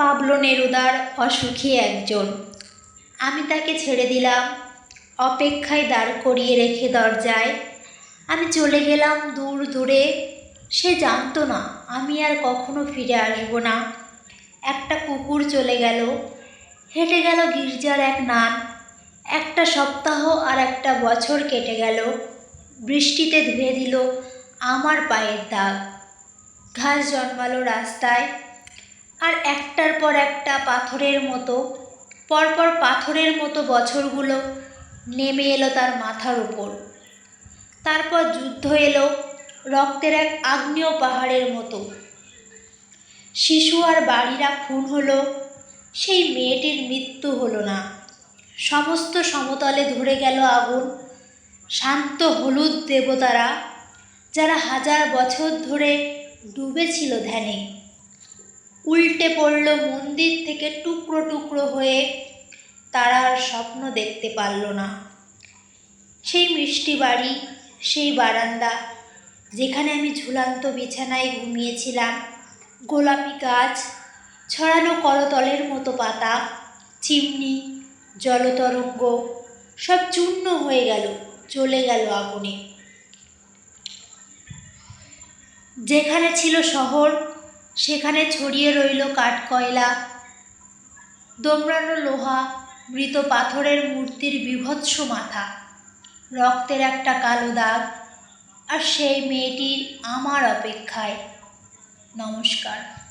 Pablo নেরুদার অসুখী একজন। আমি তাকে ছেড়ে দিলাম, অপেক্ষায় দাঁড় করিয়ে রেখে দরজায়। আমি চলে গেলাম দূর দূরে, সে জানতো না আমি আর কখনো ফিরে আসব না। একটা কুকুর চলে গেল, হেঁটে গেল গির্জার এক নান। একটা সপ্তাহ আর একটা বছর কেটে গেল, বৃষ্টিতে ধুয়ে দিল আমার পায়ের দাগ। ঘাস জন্মালো রাস্তায় আর একটার পর একটা পাথরের মতো, পরপর পাথরের মতো বছরগুলো নেমে এলো তার মাথার উপর। তারপর যুদ্ধ এলো রক্তের এক আগ্নেয় পাহাড়ের মতো। শিশু আর বাড়িরা খুন হলো, সেই মেয়েটির মৃত্যু হলো না। সমস্ত সমতলে ধরে গেল আগুন। শান্ত হলুদ দেবতারা যারা হাজার বছর ধরে ডুবেছিল ধ্যানে। উল্টে পড়ল মন্দির থেকে টুকরো টুকরো হয়ে। তারা আর স্বপ্ন দেখতে পারল না। সেই মিষ্টি বাড়ি, সেই বারান্দা, যেখানে আমি ঝুলান্ত বিছানায় ঘুমিয়েছিলাম। গোলাপি গাছ, ছড়ানো করতলের মতো পাতা, চিমনি, জলতরঙ্গ, সব চূর্ণ হয়ে গেল চলে গেল আগুনে। যেখানে ছিল শহর সেখানে ছড়িয়ে রইল কাঠকয়লা, দোমড়ানো লোহা, মৃত পাথরের মূর্তির বিভৎস মাথা, রক্তের একটা কালো দাগ, আর সেই মেয়েটির আমার অপেক্ষায়। নমস্কার।